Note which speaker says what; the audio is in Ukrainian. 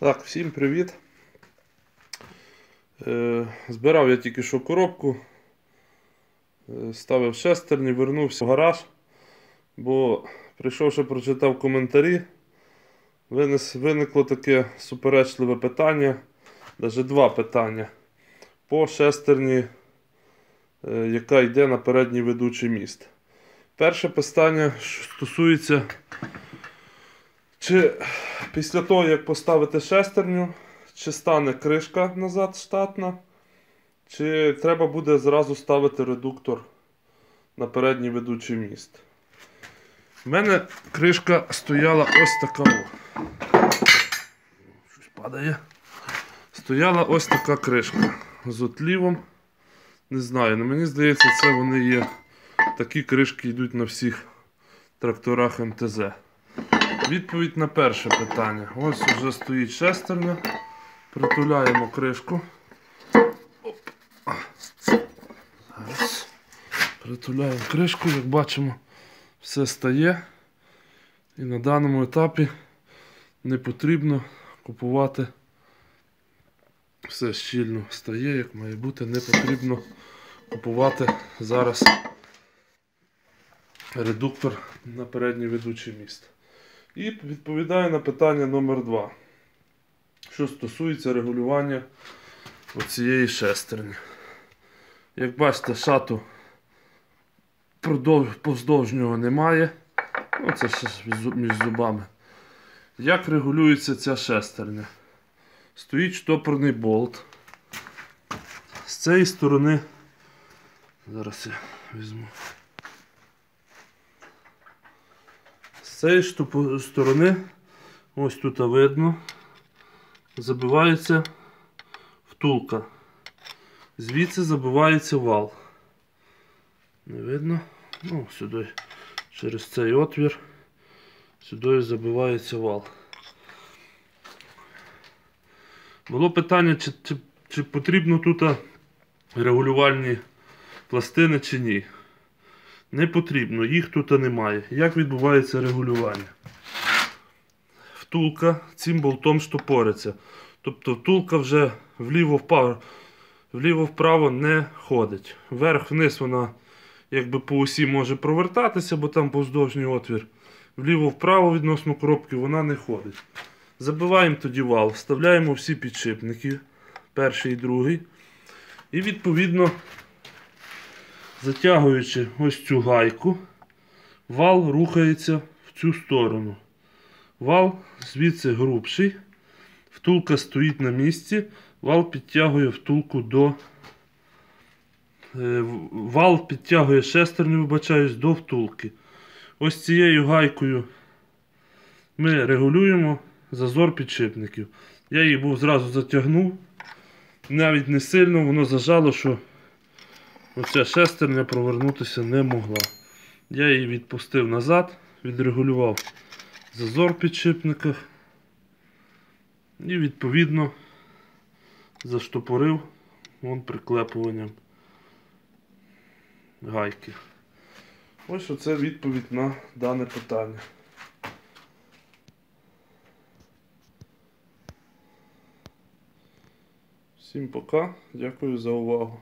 Speaker 1: Так, всім привіт. Е, збирав я тільки що коробку. Е, ставив шестерні, вернувся в гараж, бо прийшовши, прочитав коментарі. Винес, виникло таке суперечливе питання, навіть два питання. По шестерні, е, яка йде на передній ведучий міст. Перше питання стосується, чи після того, як поставити шестерню, чи стане кришка назад штатна, чи треба буде зразу ставити редуктор на передній ведучий міст. У мене кришка стояла ось така. Щось падає. Стояла ось така кришка з отлівом. Не знаю, але мені здається, це вони є. Такі кришки йдуть на всіх тракторах МТЗ. Відповідь на перше питання. Ось вже стоїть шестерня. Притуляємо кришку. Притуляємо кришку, як бачимо, все стає. І на даному етапі не потрібно купувати все щільно стає, як має бути, не потрібно купувати зараз редуктор на передній ведучий міст. І відповідаю на питання номер 2 що стосується регулювання оцієї шестерні. Як бачите, шату повздовжнього немає. Ну, це ще між зубами. Як регулюється ця шестерня? Стоїть штопорний болт. З цієї сторони. Зараз я візьму. З цієї сторони, ось тут видно, забивається втулка. Звідси забивається вал. Не видно? Ну, сюди через цей отвір. Сюди забивається вал. Було питання, чи, чи, чи потрібно тут регулювальні пластини чи ні. Не потрібно, їх тут немає. Як відбувається регулювання? Втулка цим болтом штопориться. Тобто втулка вже вліво-вправо не ходить. Вверх-вниз вона якби по осі може провертатися, бо там повздовжній отвір. Вліво-вправо відносно коробки вона не ходить. Забиваємо тоді вал, вставляємо всі підшипники, перший і другий. І відповідно, затягуючи ось цю гайку, вал рухається в цю сторону. Вал звідси грубший, втулка стоїть на місці, вал підтягує втулку до. е, Вал підтягує шестерню, вибачаюсь, до втулки. Ось цією гайкою ми регулюємо зазор підшипників. Я її був зразу затягнув. Навіть не сильно воно зажало, що оця шестерня провернутися не могла. Я її відпустив назад, відрегулював зазор в підшипниках і відповідно заштопорив вон приклепуванням гайки. Ось оце відповідь на дане питання. Всім пока, дякую за увагу.